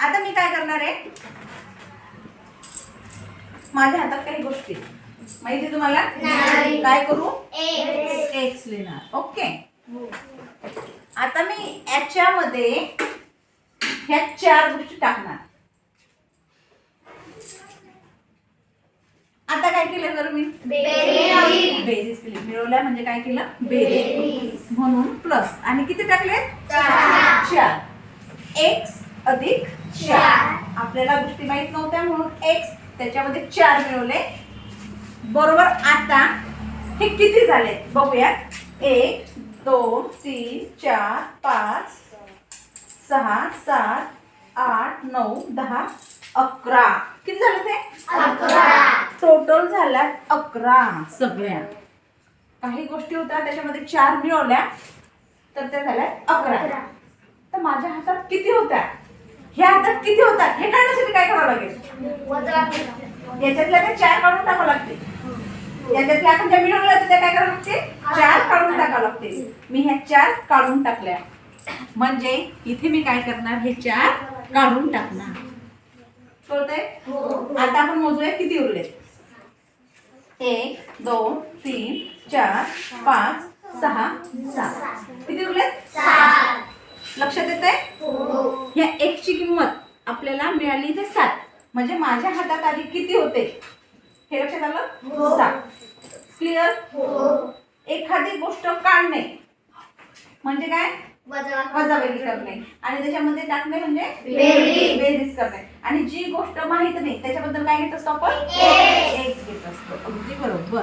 आता मी काय करणार आहे? माझ्या हातात काही गोष्टी माहिती तुम्हाला. काय करू. एक्स लिहिणार. ओके आता मी याच्यामध्ये ह्या चार गोष्टी टाकणार. आता काय केलं बरं मी? बेरीज. केली. मिळवल्या म्हणजे काय केलं? बेरीज. म्हणून प्लस आणि किती टाकले चार. चार. एक्स अधिक चार. आपल्याला गोष्टी माहीत नव्हत्या म्हणून एक्स त्याच्यामध्ये चार मिळवले. बरोबर आता हे किती झाले? बघूयात. एक दोन तीन चार पाच सहा सात आठ नऊ दहा अकरा. किती झाले ते? अकरा. टोटल झाल्या अकरा सगळ्या. काही गोष्टी होत्या त्याच्यामध्ये चार मिळवल्या तर त्या झाल्या अकरा. तर माझ्या हातात किती होत्या? ह्या हातात किती होतात? हे काढण्यासाठी काय करावं लागेल. याच्यातल्या चार काढून टाकावं लागते याच्यातल्या आपण ज्या मिळवल्या त्या काय करावं लागते चार काढून टाकावं लागते मी ह्या चार काढून टाकल्या. म्हणजे इथे मी काय करणार? हे चार काढून टाकणार. कळतंय? आता आपण मोजूया किती उरले? एक दोन तीन चार पाच सहा सात. किती उरले. लक्षात येते हो. ह्या एक ची किंमत आपल्याला मिळाली ते सात. म्हणजे माझ्या हातात आधी किती होते? हे लक्षात आलं? हो. सात. क्लिअर हो. एखादी गोष्ट काढणे. म्हणजे काय? वजा. वजाबाकी करणे. आणि त्याच्यामध्ये टाकणे म्हणजे बेरीज. करणे. आणि जी गोष्ट माहीत नाही त्याच्याबद्दल काय घेत असतो आपण. X घेत असतो. अगदी बरोबर.